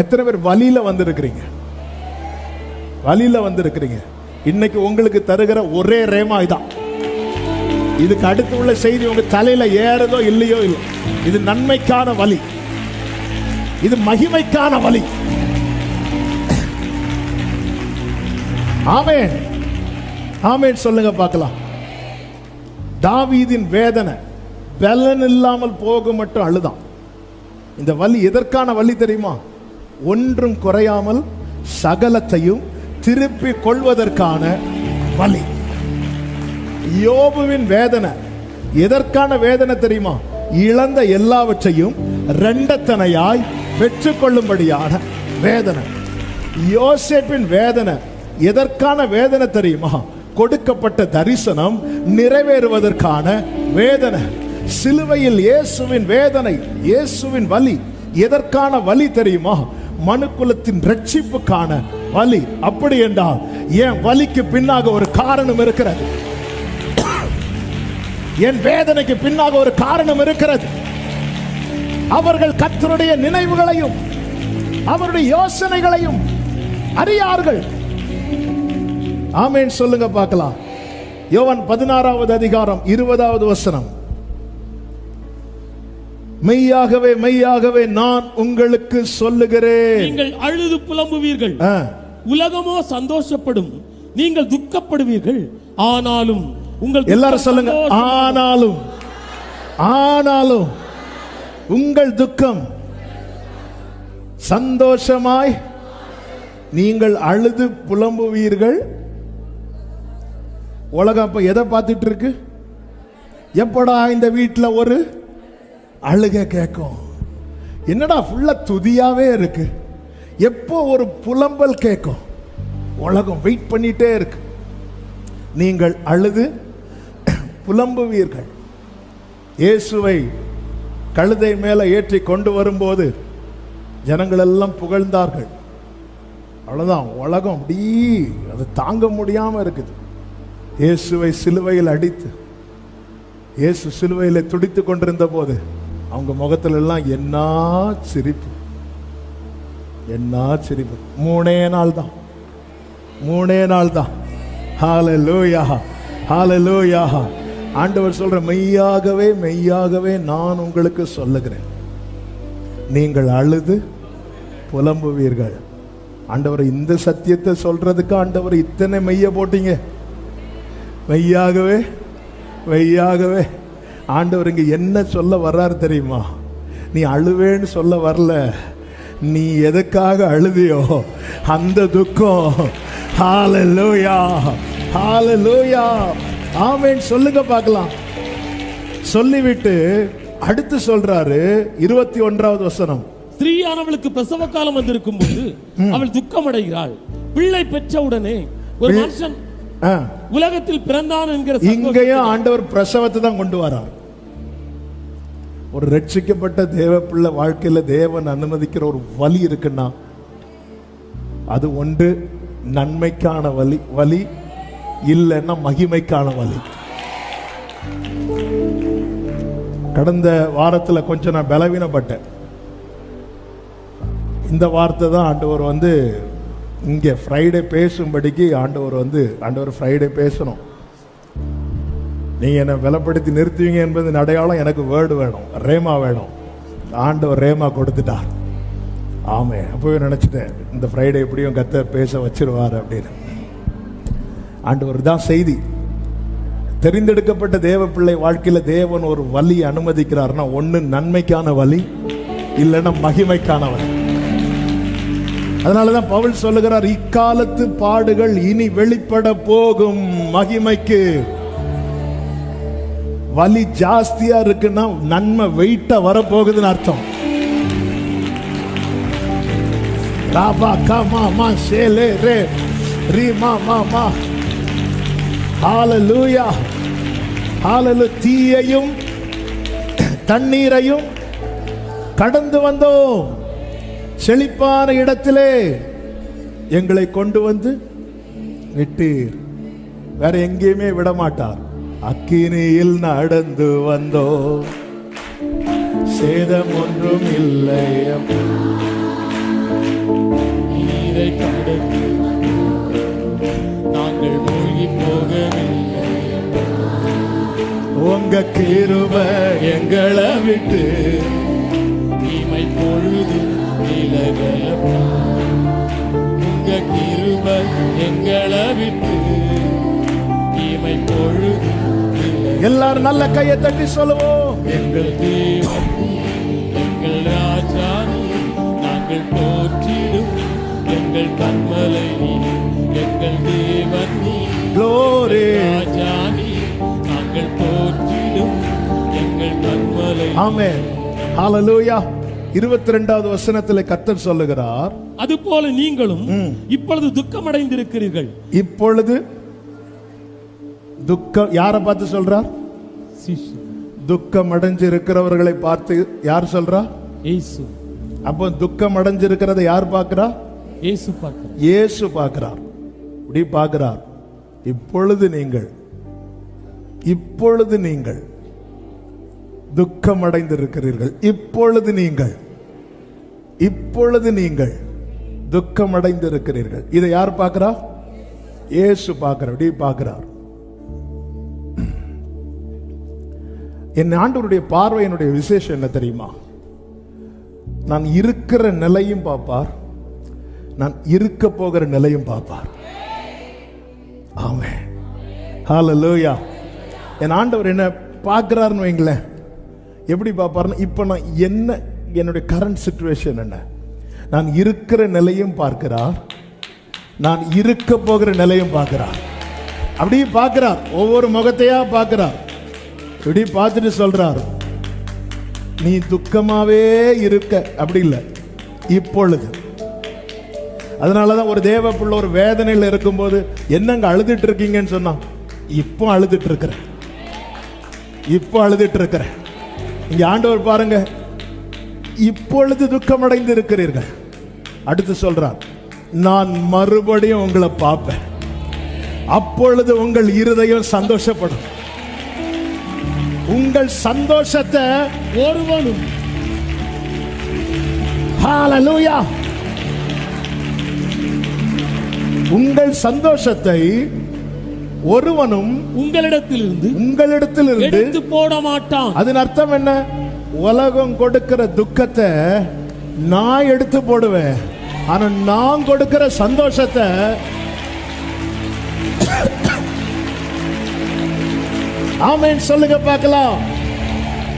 எத்தனை பேர் வழியில் வந்திருக்கிறீங்க? வழியில் வந்திருக்கிறீங்க. இன்னைக்கு உங்களுக்கு தருகிற ஒரே ரேமா இதான் இதுக்கு அடுத்து உள்ள செய்தி உங்க தலையில ஏறதோ இல்லையோ இல்லை. இது நன்மைக்கான வழி. இது மகிமைக்கான வழி. ஆமென். ஆமென் சொல்லுங்க பார்க்கலாம். தாவீதின் வேதனை பலன் இல்லாமல் போக மட்டும் அழுதான். இந்த வலி எதற்கான வலி தெரியுமா? ஒன்றும் குறையாமல் சகலத்தையும் திருப்பி கொள்வதற்கான வலி யோபுவின் வேதனை. எதற்கான வேதனை தெரியுமா? இழந்த எல்லாவற்றையும் ரெண்டத்தனையாய் பெற்றுக்கொள்ளும்படியான வேதனை. யோசேப்பின் வேதனை. எதற்கான வேதனை தெரியுமா? கொடுக்கப்பட்ட தரிசனம் நிறைவேறுவதற்கான வேதனை. சிலுவையில் இயேசுவின் வேதனை இயேசுவின் வலி எதற்கான வலி தெரியுமா? மனுக்குலத்தின் ரட்சிப்புக்கான வலி அப்படி என்றால் என் வலிக்கு பின்னாக ஒரு காரணம் இருக்கிறது. என் வேதனைக்கு பின்னாக ஒரு காரணம் இருக்கிறது. அவர்கள் கத்தருடைய நினைவுகளையும் அவருடைய யோசனைகளையும் அறியார்கள். ஆமேன். சொல்லுங்க பார்க்கலாம். யோவன் பதினாறாவது அதிகாரம் இருபதாவது வசனம். மெய்யாகவே மெய்யாகவே நான் உங்களுக்கு சொல்லுகிறேன். நீங்கள் அழுது புலம்புவீர்கள். உலகமோ சந்தோஷப்படும். நீங்கள் துக்கப்படுவீர்கள். ஆனாலும் உங்கள் எல்லாரும் சொல்லுங்க. ஆனாலும் ஆனாலும் உங்கள் துக்கம் சந்தோஷமாய் நீங்கள் அழுது புலம்புவீர்கள். உலகம் அப்ப எதை பார்த்துட்டு இருக்கு? எப்படா இந்த வீட்டில் ஒரு அழுக கேட்கும் என்னடா ஃபுல்லாக துதியாகவே இருக்கு? எப்போ ஒரு புலம்பல் கேட்கும் உலகம் வெயிட் பண்ணிட்டே இருக்கு. நீங்கள் அழுது புலம்புவீர்கள். இயேசுவை கழுதை மேலே ஏற்றி கொண்டு வரும்போது ஜனங்கள் எல்லாம் புகழ்ந்தார்கள். அவ்வளோதான் உலகம் அப்படி அது தாங்க முடியாமல் இருக்குது. இயேசுவை சிலுவையில் அடித்து இயேசு சிலுவையில் துடித்து கொண்டிருந்த போது அவங்க முகத்துலலாம் என்ன சிரிப்பு. என்ன சிரிப்பு. மூணே நாள் தான் மூணே நாள் தான் ஹalleluya ஹalleluya ஆண்டவர் சொல்ற மெய்யாகவே மெய்யாகவே நான் உங்களுக்கு சொல்லுகிறேன். நீங்கள் அழுது புலம்புவீர்கள். ஆண்டவர் இந்த சத்தியத்தை சொல்றதுக்கு ஆண்டவர் இத்தனை மெய்ய போட்டீங்க. மெய்யாகவே மெய்யாகவே. ஆண்டவர் இங்க என்ன சொல்ல வர்றாரு தெரியுமா? நீ அழுவேன்னு சொல்ல வரல. நீ எதுக்காக அழுதியோ அந்த துக்கம். ஹalleluya ஹalleluya ஆமென். சொல்லுங்க பார்க்கலாம். சொல்லிவிட்டு அடுத்து சொல்றாரு இருபத்தி ஒன்றாவது வசனம். ஸ்திரீயானவளுக்கு பிரசவ காலம் வந்திருக்கும் போது அவள் துக்கமடைகிறாள். பிள்ளை பெற்றவுடனே ஒரு மனுஷன் உலகத்தில் பிறந்தான் என்கிற இங்கேயும் ஆண்டவர் பிரசவத்தை தான் கொண்டு வரார். ஒரு ரட்சிக்கப்பட்ட தேவ பிள்ளை வாழ்க்கையில தேவன் அனுமதிக்கிற ஒரு வழி இருக்குன்னா அது ஒன்று நன்மைக்கான வழி வழி இல்லைன்னா மகிமைக்கான வழி. கடந்த வாரத்துல கொஞ்சம் நான் பலவீனப்பட்டேன். இந்த வார்த்தை தான் ஆண்டவர் வந்து இங்கே ஃப்ரைடே பேசும்படிக்கு ஆண்டவர் வந்து ஆண்டவர் ஃப்ரைடே பேசணும். நீங்க என்னை விலப்படுத்தி நிறுத்துவீங்க என்பது அடையாளம் எனக்கு வேர்டு வேணும் ரேமா வேணும். ஆண்டவர் ரேமா கொடுத்துட்டார். ஆமே அப்பவே நினச்சிட்டேன் இந்த ஃப்ரைடே எப்படியும் கத்த பேச வச்சிருவார் அப்படின்னு. ஆண்டவர் தான் செய்தி. தெரிந்தெடுக்கப்பட்ட தேவ பிள்ளை வாழ்க்கையில் தேவன் ஒரு வழி அனுமதிக்கிறார்னா ஒன்று நன்மைக்கான வழி இல்லைன்னா மகிமைக்கான வழி. அதனாலதான் பவுல் சொல்லுகிறார் இக்காலத்து பாடுகள் இனி வெளிப்பட போகும் மகிமைக்கு. வலி ஜாஸ்தியா இருக்குன்னா நன்மை வெயிட்டா வரப்போகுதுன்னு அர்த்தம். ராபா கமா மா சேலே ரே ரீ மா மா மா. ஹalleluya தீயையும் தண்ணீரையும் கடந்து வந்தோம். செழிப்பான இடத்திலே எங்களை கொண்டு வந்து விட்டீர். வேற எங்கேயுமே விடமாட்டார். அக்கினியில் நடந்து வந்தோ. சேதம் ஒன்றும் இல்லை நாங்கள் மூழ்கி போகவில்லை உங்க கிருப எங்களை விட்டு எல்லாரும் நல்ல கையை தட்டி சொல்லுவோம் எங்கள் தேவன் எங்கள் ராஜா. நாங்கள் போற்றிடும் எங்கள் கண்மலை. எங்கள் தேவன் Glory. ராஜா. நாங்கள் போற்றிடும் எங்கள் கண்மலை நீ. ஆமென் ஹalleluya இருபத்தி ரெண்டாவது வசனத்தில் கர்த்தர் சொல்லுகிறார் அதுபோல நீங்களும் இப்பொழுது துக்கமடைந்திருக்கிறீர்கள் இப்பொழுது துக்கம் யாரை பார்த்து சொல்றார்? துக்கம் அடைஞ்சு இருக்கிறவர்களை பார்த்து யார் சொல்றா? இயேசு. அப்போ துக்கம் அடைஞ்சிருக்கிறத யார் பார்க்கிறா? இயேசு பார்க்கிறார். இயேசு பார்க்கிறார். இப்படி பார்க்கிறார். இப்பொழுது நீங்கள் இப்பொழுது நீங்கள் துக்கம் அடைந்திருக்கிறீர்கள் இப்பொழுது நீங்கள் இப்பொழுது நீங்கள் துக்கம் அடைந்திருக்கிறீர்கள் இதை யார் பார்க்கிறா? இயேசு பார்க்கிறார். இப்படி பார்க்கிறார். என் ஆண்டவருடைய பார்வை என்னுடைய விசேஷம் என்ன தெரியுமா? நான் இருக்கிற நிலையும் பார்ப்பார். நான் இருக்க போகிற நிலையும் பார்ப்பார். ஆமே லோயா என் ஆண்டவர் என்ன பார்க்குறாருன்னு வைங்களேன். எப்படி பார்ப்பாருன்னா இப்போ நான் என்ன என்னுடைய கரண்ட் சுச்சுவேஷன் என்ன? நான் இருக்கிற நிலையும் பார்க்கிறார். நான் இருக்க போகிற நிலையும் பார்க்கிறார். அப்படியே பார்க்கிறார். ஒவ்வொரு முகத்தையா பார்க்கிறார். இப்படி பார்த்துட்டு சொல்றார். நீ துக்கமாவே இருக்க. அப்படி இல்லை. இப்பொழுது. அதனாலதான் ஒரு தேவ பிள்ளை ஒரு வேதனையில் இருக்கும்போது என்னங்க அழுதுட்டு இருக்கீங்கன்னு சொன்னா இப்போ அழுதுட்டு இருக்கிறேன். இப்போ அழுதுட்டு இருக்கிறேன். இங்க ஆண்டவர் பாருங்க. இப்பொழுது துக்கமடைந்து இருக்கிறீர்கள். அடுத்து சொல்றார் நான் மறுபடியும் உங்களை பார்ப்பேன். அப்பொழுது உங்கள் இருதயம் சந்தோஷப்படும். உங்கள் சந்தோஷத்தை ஒருவனும். ஹalleluya உங்கள் சந்தோஷத்தை ஒருவனும் உங்களிடத்திலிருந்து உங்களிடத்திலிருந்து எடுத்து போட மாட்டான். அதன் அர்த்தம் என்ன? உலகம் கொடுக்கிற துக்கத்தை நான் எடுத்து போடுவேன். ஆனா நான் கொடுக்கிற சந்தோஷத்தை ஆமேன். சொல்லுங்க பார்க்கலாம்.